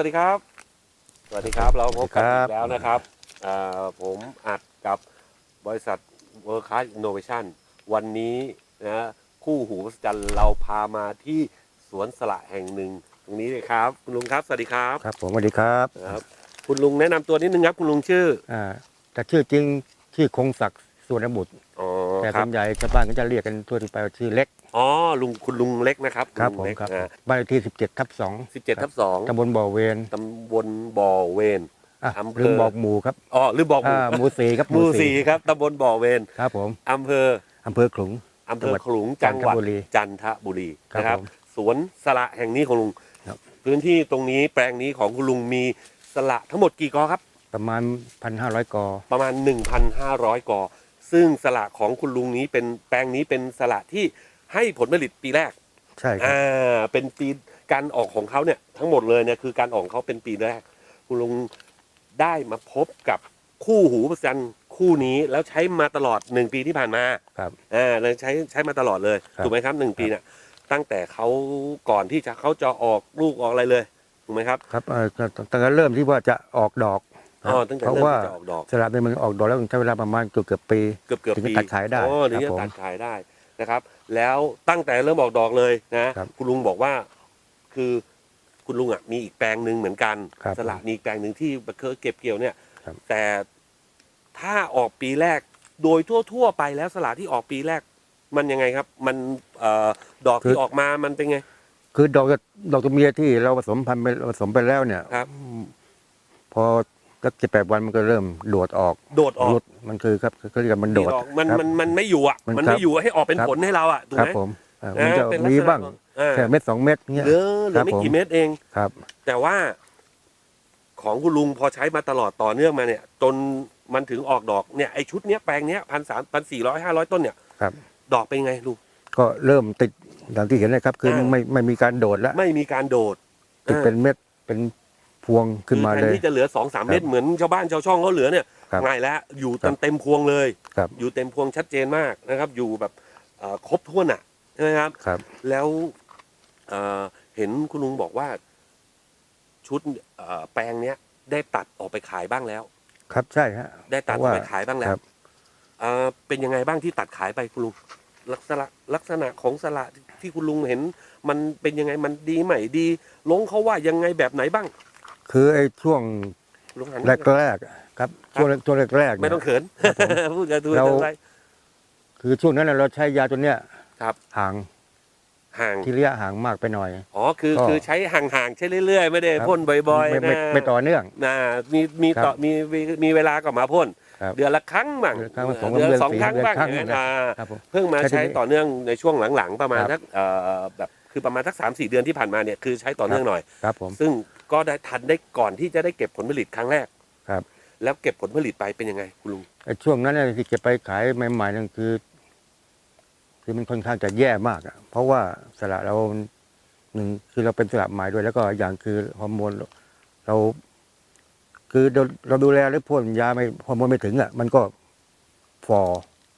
สวัสดีครับ สวัสดีครับ เราพบกันครัอีบกแล้วนะครับอ่าผมอัดกับบริษัท World Class Innovation วันนี้นะคู่หูวัสจันทร์เราพามาที่สวนสละแห่งหนึ่ง ตรงนี้เลยครับ คุณลุงครับ สวัสดีครับ ครับ ผมสวัสดีครับครับ คุณลุงแนะนำตัวนิดนึงครับ คุณลุงชื่ออ่าแต่ชื่อจริงชื่อคงศักดิ์สุวรรณบุตรอ๋อ แต่คส่รับวนใหญ่ชาวบ้านก็จะเรียกกันทั่วไปว่าชื่อเล็กอ๋อลุงคุณลุงเล็กนะครับครับณผลุงมเล็กครับอ่าบ้านเลขที่ 17ทับสิบเจ็ดทับสอง2ตำบลบ่อเวนตำบลบ่อเวน อะอำเภอ ลืมบอกหมู่ครับอ๋อหรือบอกหอ่ามู่หมู่สี่ครับหมู่สี่ครับตำบลบ่อเวนครับผมอำเภออำเภอขลุง อำเภจังอหวัดขลุงจังหวัดจันทบุรีจันทบุรีครับนะครับ ผมสวนสละแห่งนี้ของลุงครับ พื้นที่ตรงนี้แปลงนี้ของคุณลุงมีสละทั้งหมดกี่กอครับ ประมาณ 1,500กอประมาณ 1,500 กอ ซึ่งสละของคุณลุงนี้เป็นแปลงนี้เป็นสละที่ให้ผลผลิตปีแรกใช่ครับอ่าเป็นปีการออกของเขาเนี่ยทั้งหมดเลยเนี่ยคือการออกของเขาเป็นปีแรก คุณลุงได้มาพบกับคู่หูประจันคู่นี้แล้วใช้มาตลอดหนึ่งปีที่ผ่านมาครับ อ่าเลยใช้ใช้มาตลอดเลยครับ ถูกไหมครับหนึ่งปีเนี่ยตั้งแต่เขาก่อนที่จะเขาจะออกลูกออกอะไรเลยถูกไหมครับ ครับเอ่อตั้งตั้งแต่เริ่มที่ว่าจะออกดอก อ๋อตั้งแต่เพราะเริ่มว่าที่จะออกดอก สลับเป็นมันออกดอกแล้วใช้เวลาประมาณเกือบเกือบๆปีเกือบเกือบถึงจะปีตัดขายได้โอ้ถึงครัจะบผมตัดขายได้นะครับ แล้วตั้งแต่เริ่มออกดอกเลยนะครับ คุณลุงบอกว่าคือคุณลุงอะมีอีกแปลงหนึ่งเหมือนกัน ครับสละมีอีกแปลงหนึ่งที่เคยเก็บเกี่ยวเนี่ย ครับ แต่ถ้าออกปีแรกโดยทั่วๆไปแล้วสละที่ออกปีแรก มันยังไงครับ มันเอ่อดอกที่ออกมามันเป็นไง คือดอกดอกตัวเมียที่เราผสมพันธุ์ไปผสมไปแล้วเนี่ยครับ พอสั กเจ็ดแปดวันมันก็เริ่มโดดออกโดดออกรุดมันคือครับเขาเรียกว่ามันโดดออกมันครับ มันมันไม่อยู่อะ มันมันครัไม่บอยู่ให้ออกเป็นครับผลให้เราอะถูกครับไหม ผมอ่าอ่ามันจะเป็นลักษณะมีบ้างของอ่า แค่เม็ดสองเม็ดเงี้ย เหลือเหลืครัอบไม่ผม กี่เม็ดเอง ครับ แต่ว่าของคุณลุงพอใช้มาตลอดต่อเนื่องมาเนี่ย จนมันถึงออกดอกเนี่ยไอชุดเนี้ยแปลงเนี้ยพันสามพันสี่ร้อยห้าร้อยต้นเนี่ย ครับ ดอกเป็นไงลุง ก็เริ่มติดอย่างที่เห็นนะครับ คืออ่าไม่ไม่มีการโดดแล้วไม่มีการโดดติดเป็นเม็ดเป็นพ วงขึ้นมาคือเลแทนยที่จะเหลือสองสามเม็ดครับเหมือนชาวบ้านชาวช่องเขาเหลือเนี่ยครับง่ายแล้วอยู่ครัเต็บมเต็มพวงเลย ครับ อยู่เต็มพวงชัดเจนมากนะครับ อยู่แบบเอ่อครบถ้วนอะใช่ไหมครับ ครับ แล้วเอ่อเห็นคุณลุงบอกว่า ชุดเอ่อแปลงเนี้ย ได้ตัดออกไปขายบ้างแล้ว ครับใช่ฮะได้ตัดอเพอกราะว่าไปขายบ้างแล้ควรับ เอ่อเป็นยังไงบ้างที่ตัดขายไปคุณลุงลักษณะลักษณะของสละที่คุณลุงเห็น มันเป็นยังไงมันดีไหมดีลงเขาว่ายังไงแบบไหนบ้าง คือไอ้ช่วงลุงหันแรกแรกๆครับช่วงแรกช่วงแรกๆไม่เนี่ยต้องเขินครับผมพูดกันดูเราอะไร คือช่วงนั้นน่ะเราใช้ยาตัวเนี้ยครับ ห่างห่างที่ระยะห่างมากไปหน่อย อ๋อคือก็ คือใช้ห่างๆใช้เรื่อยๆ ไม่ได้ครับพ่นบ่อยไม่ๆไม่นะไม่ต่อเนื่อง นะมีมีครับต่อมีมีมีเวลาก็มาพ่นครับเดือนละครั้งบ้างเดือนละครั้งสองเดือนเดือนสองสี่ครั้งเดือนบ้างครั้งอย่างนั้นนะอ่าครับผม เพิ่งมาใช้ใช้ทีนี้ต่อเนื่องในช่วงหลังๆ ประมาณครับ สักเอ่อแบบคือประมาณสักสามสี่เดือนที่ผ่านมาเนี่ยคือใช้ต่อเนื่องหน่อย ครับผม ซึ่ง ก็ได้ทันได้ก่อนที่จะได้เก็บผลผลิตครั้งแรกครับ แล้วเก็บผลผลิตไปเป็นยังไงคุณลุงไอ้ช่วงนั้นน่ะที่เก็บไปขายใหม่ๆนั่นคือ คือมันค่อนข้างจะแย่มากอะเพราะว่าสละเราหนึ่งคือเราเป็นสละใหม่ด้วย แล้วก็อย่างคือฮอร์โมนเรา คือเราเราดูแลหรือพ่นยาไม่ฮอร์โมนไม่ถึงอะ มันก็ฟอ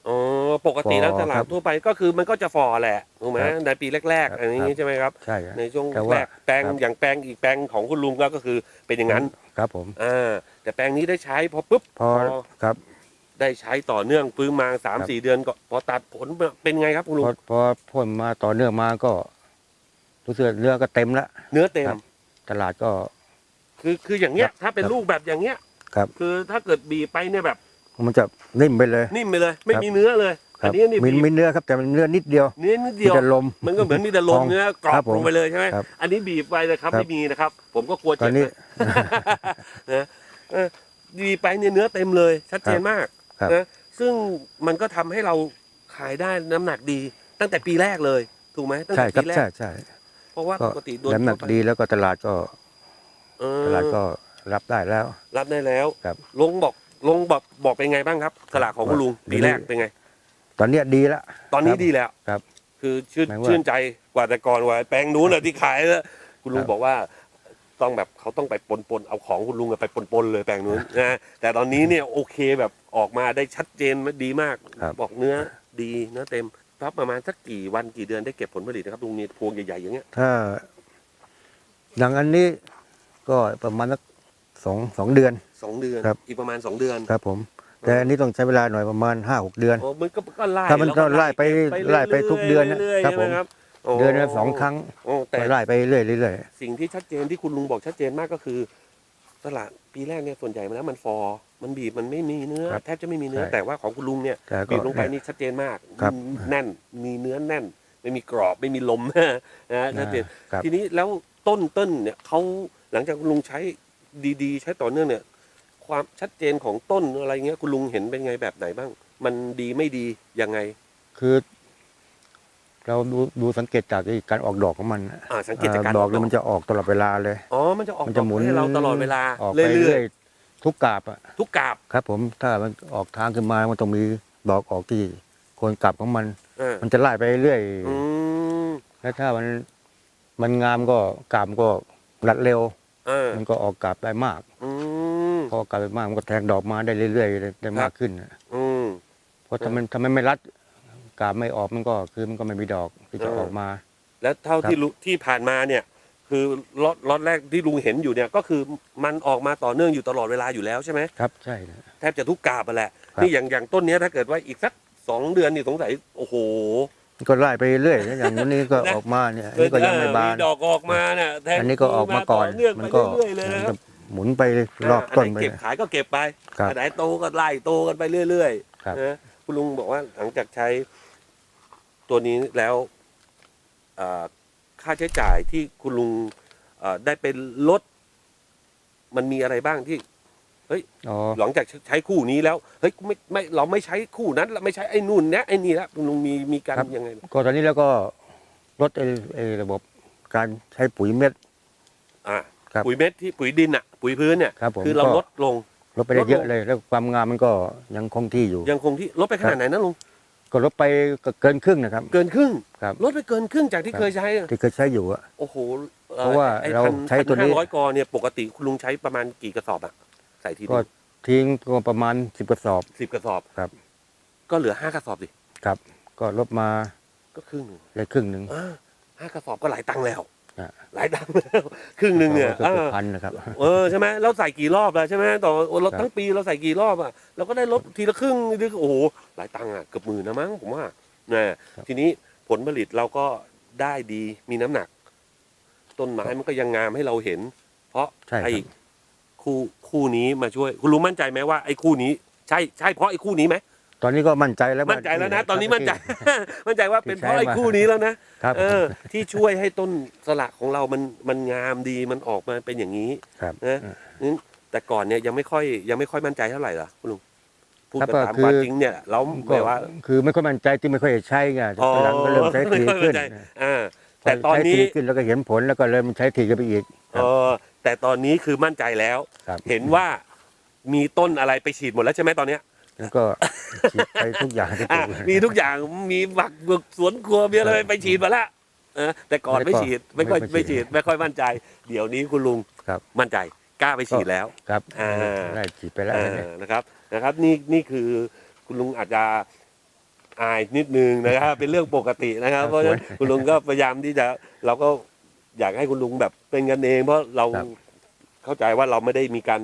อ๋อ ปกติแล้วฟอตลาครัดบทั่วไปก็คือมันก็จะฟอแหละถูกไหมครับในปีแรกครับๆอันนี้ใช่ไหมครับใช่ครับในช่วงแต่ว่าแรกแปลงครับอย่างแปลงอีกแปลงของคุณลุงก็ก็คือเป็นอย่างนั้นครับผมอ่าแต่แปลงนี้ได้ใช้พอปุ๊บพอครับ ได้ใช้ต่อเนื่องฟื้นมาสามครับสี่เดือนก็พอตัดผลเป็นไงครับคุณลุงพอพอพ่นมาต่อเนื่องมาก็รู้สึกเนื้อก็เต็มละเนื้อเต็มครับตลาดก็ คือคืออย่างเงี้ยครับถ้าเป็นครับลูกแบบอย่างเงี้ย ครับ คือถ้าเกิดบีบไปเนี่ยแบบ มันจะนิ่มไปเลย นิ่มไปเลย ไม่ครับมีเนื้อเลยคอัรันบนี้นี่มีบีบมีเนื้อครับแต่มันเนื้อนิดเดียวเนื้อนิดมีเดียวแต่ลมมันก็เหมือนมีแต่ลฟมองเนื้อกรอครับบผมลงไปเลยใช่ไหมครับอันนี้บีบไปนะครับครับไม่มีนะครับ ผมก็กลัวตอเจ็นบนี้นะเออบีบไปเนี่ยเนื้อเต็มเลย ชัดเจนมากครับนะซึ่งมันก็ทำให้เราขายได้น้ำหนักดี ตั้งแต่ปีแรกเลย ถูกไหมตั้งใช่แต่ครับปีแรกใช่ใช่เพราะว่าก็ปกติโดนน้ำหนักทั่วไปดีแล้วก็ตลาดก็เออตลาดก็รับได้แล้ว รับได้แล้วครับลงบอก ลงบอกบอกเป็นไงบ้างครับสลากของคุณลุงดีปีแรกเป็นไง ตอนเนี้ยดีละ ตอนนี้ครับดีแล้ว ครับ คือชื่นหมายว่าชื่นใจกว่าแต่ก่อนว่าแปลงนู้นน่ะที่ขายแล้วคุณลุงครับ บอกว่าต้องแบบเขาต้องไปปนปนๆเอาของคุณลุงอะไปปนปนๆเลยแปลงนู้นนะแต่ตอนนี้เนี่ยโอเคแบบออกมาได้ชัดเจนดีมากครับบอกเนื้อดีเนื้อเต็มครับประมาณสักกี่วันกี่เดือนได้เก็บผลผลิตนะครับลุงมีพวงใหญ่ๆอย่างเงี้ยถ้าอย่างอันนี้ก็ประมาณสักสองสองเดือน สองเดือนครับ อีกประมาณสองเดือน ครับผม แต่อันนี้ต้องใช้เวลาหน่อยประมาณห้าหกเดือน โอ้มันก็ก็ไล่ถ้ามันก็ไล่ไปเก็บไล่ไปทุกเดือนนะรื่ยๆครับใช่ไหผมโอ้เดือนละสองครั้งโอ้แต่ก็ไล่ไปเรื่อยๆเรื่อยสิ่งที่ชัดเจนที่คุณลุงบอกชัดเจนมากก็คือ ตลาดปีแรกเนี่ยส่วนใหญ่มาแล้วมันฟอร์มันบีบมันไม่มีเนื้อครับแทบจะไม่มีเนื้อใช่แต่ว่าของคุณลุงเนี่ย ๆแต่ก็ บีบลงไปนี่ชัดเจนมากครับ แน่นมีเนื้อแน่น ไม่มีกรอบไม่มีลมนะชัดเจนครับ ทีนี้แล้วต้นต้นเนี่ยเขาหลังจากคุณลุงใช้ดีๆ ใช้ต่อเนื่องเนี่ย ความชัดเจนของต้นอะไรเงี้ยคุณลุงเห็นเป็นไงแบบไหนบ้าง มันดีไม่ดียังไง คือ เราดูดูสังเกตจากไอ้การออกดอกของมันอ่าสังเกตจากการดอกแล้วมันจะออกตลอดเวลาเลย อ๋อมันจะออกมันจะหมุนให้เราตลอดเวลาออกเรื่ไปอยเรื่อยทุกกาบอะๆทุกกาบครับ ผมถ้ามันออกทางขึ้นมามันต้องมีดอกออกที่โคนกลับของมัน อ่ามันจะไล่ไปเรื่อยอืมแล้วถ้ามันมันงามก็กาบมันก็รัดเร็ว อ่ามันก็ออกกาบได้มาก อืม พอออกกาบได้มากมันก็แทงดอกมาได้เรื่อยๆได้ได้มากขึ้นน่ะอืมเพราะถ้ามันถ้ามันไม่รัดกาบไม่ออกมันก็คือมันก็ไม่มีดอกที่จะเออออกมา แล้วเท่าครับที่รู้ที่ผ่านมาเนี่ย คือล็อตล็อตแรกที่ลุงเห็นอยู่เนี่ย ก็คือมันออกมาต่อเนื่องอยู่ตลอดเวลาอยู่แล้วใช่ไหมครับใช่นะแทบจะทุกกาบอะแหละครับนี่อย่างอย่างต้นเนี้ยถ้าเกิดว่าอีกสักสองเดือนนี่สงสัยโอ้โหมันก็ไล่ไปเรื่อยนะอย่างนี้ก็ออกมาเนี่ยอันนี้ก็ยังไม่บานดอกออกมาเนี่ยแทนอันนี้ก็ออกมาก่อนเนื่องมัไปก็ เรื่อยๆเลยนะคมัรับนหมุนไปรอบต้นไปอัไหเก็บขายก็เก็บไปครับอันไหนโตก็ไล่โตกันไปเรื่อยครับ ๆนะคุณลุงบอกว่าหลังจากใช้ ตัวนี้แล้วเอ่อค่าใช้จ่ายที่คุณลุงเอ่อได้เป็นลดมันมีอะไรบ้างที่ อ๋อ หลังจากใช้คู่นี้แล้วเฮ้ยไม่ไม่เราไม่ใช้คู่นั้นเราไม่ใช้ไอ้นู่นนะไอ้นี่ละคุณลุงมีมีการครับ ยังไงบ้างก็ตอนนี้แล้วก็ลดไอ้ไอ้ระบบการใช้ปุ๋ยเม็ด อ่า ครับปุ๋ยเม็ดที่ปุ๋ยดินอะปุ๋ยพื้นเนี่ยครับผมคือเราก็ ลดลง ลดไปได้ลดลงเยอะเลย แล้วความงามมันก็ยังคงที่อยู่ ยังคงที่ลดไปขนาดไหนนะลุงก็ลดไปก็เกินครึ่งนะครับ เกินครึ่งครับ ลดไปเกินครึ่งจากที่ครับเคยใช้อะที่เคยใช้อยู่อะ โอ้โหอ่อเพราะว่าไอ้เราพันใช้ตัวนี้ พัห้าร้อยกอเนี่ยปกติคุณลุงใช้ประมาณกี่กระสอบอะใส่ทีก็เดียวทิ้งก็ประมาณสิบกระสอบ สิบกระสอบครับ ก็เหลือห้ากระสอบดิก็ลดมาก็ครึ่งหนึ่งได้ครึ่งหนึ่งอ่าห้ากระสอบก็หลายตังค์แล้วอะ หลายตังค์แล้วครึ่งหนึ่งเนี่ยก็เกือบอ่าพันนะครับเออใช่ไหมเราใส่กี่รอบแล้วใช่ไหมต่อเราครับทั้งปีเราใส่กี่รอบอะเราก็ได้ลดทีละครึ่งนี่โอ้โหหลายตังค์อะเกือบหมื่นนะมั้งผมว่านะทีนี้ผลผลิตเราก็ได้ดีมีน้ำหนัก ต้นไม้มันก็ยังงามให้เราเห็น เพราะใช่ครับไอ้คู่คู่นี้มาช่วย คุณรู้มั่นใจไหมว่าไอ้คู่นี้ ใช่ใช่เพราะไอ้คู่นี้ไหม ตอนนี้ก็มั่นใจแล้วว่ามั่นใจแล้วนะ ตอนนี้มั่นใจครับมั่นใจว่าเป็นเพราะไอ้ที่ใช้มาคู่นี้แล้วนะครับเออ ที่ช่วยให้ต้นสละของเรามันมันงามดีมันออกมาเป็นอย่างนี้ครับนะอ่านั้นแต่ก่อนเนี่ยยังไม่ค่อยยังไม่ค่อยมั่นใจเท่าไหร่เหรอคุณลุงพูดครับกันตามก็คือความจริงเนี่ยเราก็แบบว่า คือไม่ค่อยมั่นใจที่ไม่ค่อยใช้ไงอ๋อตอนหลังก็เริ่มใช้ไม่ทีค่อยขึ้มั่นนใจอ่าแต่ตอนใช้นี้ทีขึ้นแล้วก็เห็นผลแล้วก็เริ่มใช้ทีกันไปอีกเออแต่ตอนนี้คือมั่นใจแล้วครับเห็นว่ามีต้นอะไรไปฉีดหมดแล้วใช่ไหมตอนเนี้ย แล้วก็ฉีดไปทุกอย่างที่ปอะลูกมีทุกอย่างมีบักบึกสวนครัวมีอะไรครับไปฉีดมาแล้วเออแต่ก่อนแล้วก็ไม่ฉีดไม่ค่อยไม่ค่อยไม่ฉีดไม่ค่อยมั่นใจ เดี๋ยวนี้คุณลุงครับ มั่นใจกล้าไปฉีดแล้ว ครับอ่า ได้ฉีดไปแล้วเอเนี่ยอนะครับนะครับนี่นี่คือคุณลุงอาจจะอายนิดนึงนะครับ เป็นเรื่องปกตินะครับ เพราะฉะนั้นคุณลุงก็พยายามที่จะเราก็อยากให้คุณลุงแบบเป็นกันเอง เพราะเราเข้าใจว่าเราไม่ได้มีการ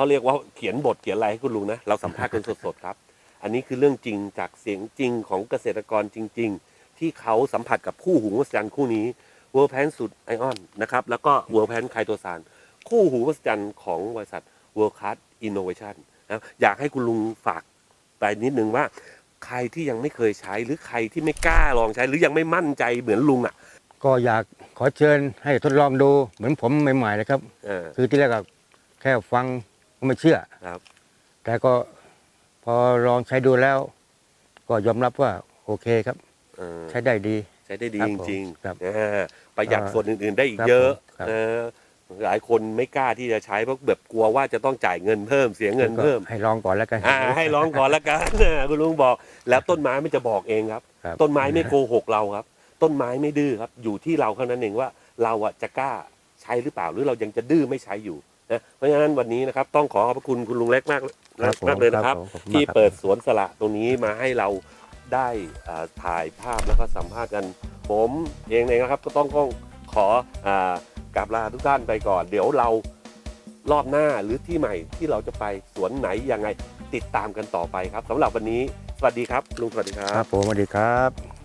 เขาเรียกว่าเขียนบทเขียนอะไรให้คุณลุงนะ เราสัมภาษณ์กันสดๆครับ อันนี้คือเรื่องจริงจากเสียงจริงของเกษตรกรจริง ๆ ที่เขาสัมผัสกับคู่หูวัสจันทร์คู่นี้เวอร์แพนสุดไอออนนะครับ แล้วก็เวอร์แพนไคโตซานคู่หูวัสจันทร์ของบริษัท World Class Innovation นะอยากให้คุณลุงฝากไปนิดนึงว่า ใครที่ยังไม่เคยใช้หรือใครที่ไม่กล้าลองใช้ หรือยังไม่มั่นใจเหมือนลุงอะ ก็อยากขอเชิญให้ทดลองดูเหมือนผมใหม่ๆเลยครับ เออ คือที่แรกก็แค่ฟัง ก็ไม่เชื่อครับ แต่ก็พอลองใช้ดูแล้ว ก็ยอมรับว่าโอเคครับ เออใช้ได้ดี ใช้ได้ดีครับจผมริงครับๆเออประหยัดเออส่วนอื่นๆได้อีกครับเยอะผมครับ เออหลายคนไม่กล้าที่จะใช้เพราะแบบกลัวว่าจะต้องจ่ายเงินเพิ่มเสียเงินเพิ่มให้ลองก่อนแล้วกัน อ่าให้ร้องก่อนละกันคุณลุงบอก แล้วต้นไม้มันจะบอกเองครับ ครับต้นไม้ไม่โกหกเราครับ ต้นไม้ไม่ดื้อครับ อยู่ที่เราเท่านั้นเองว่า เราอะจะกล้าใช้หรือเปล่าหรือเรายังจะดื้อไม่ใช้อยู่ นะเพราะฉะนั้นวันนี้นะครับต้องขอขอบพระคุณคุณลุงเล็กมากครับผมมากเลยนะครับผมขอบคุณมากที่ครับเปิดสวนสละตรงนี้มาให้เราได้อ่าถ่ายภาพแล้วก็สัมภาษณ์กัน ผมเองเองนะครับก็ต้องขออ่ากราบลาทุกท่านไปก่อน เดี๋ยวเรารอบหน้าหรือที่ใหม่ที่เราจะไปสวนไหนยังไงติดตามกันต่อไปครับสำหรับวันนี้สวัสดีครับลุงสวัสดีครัครับ บผมสวัสดีครับ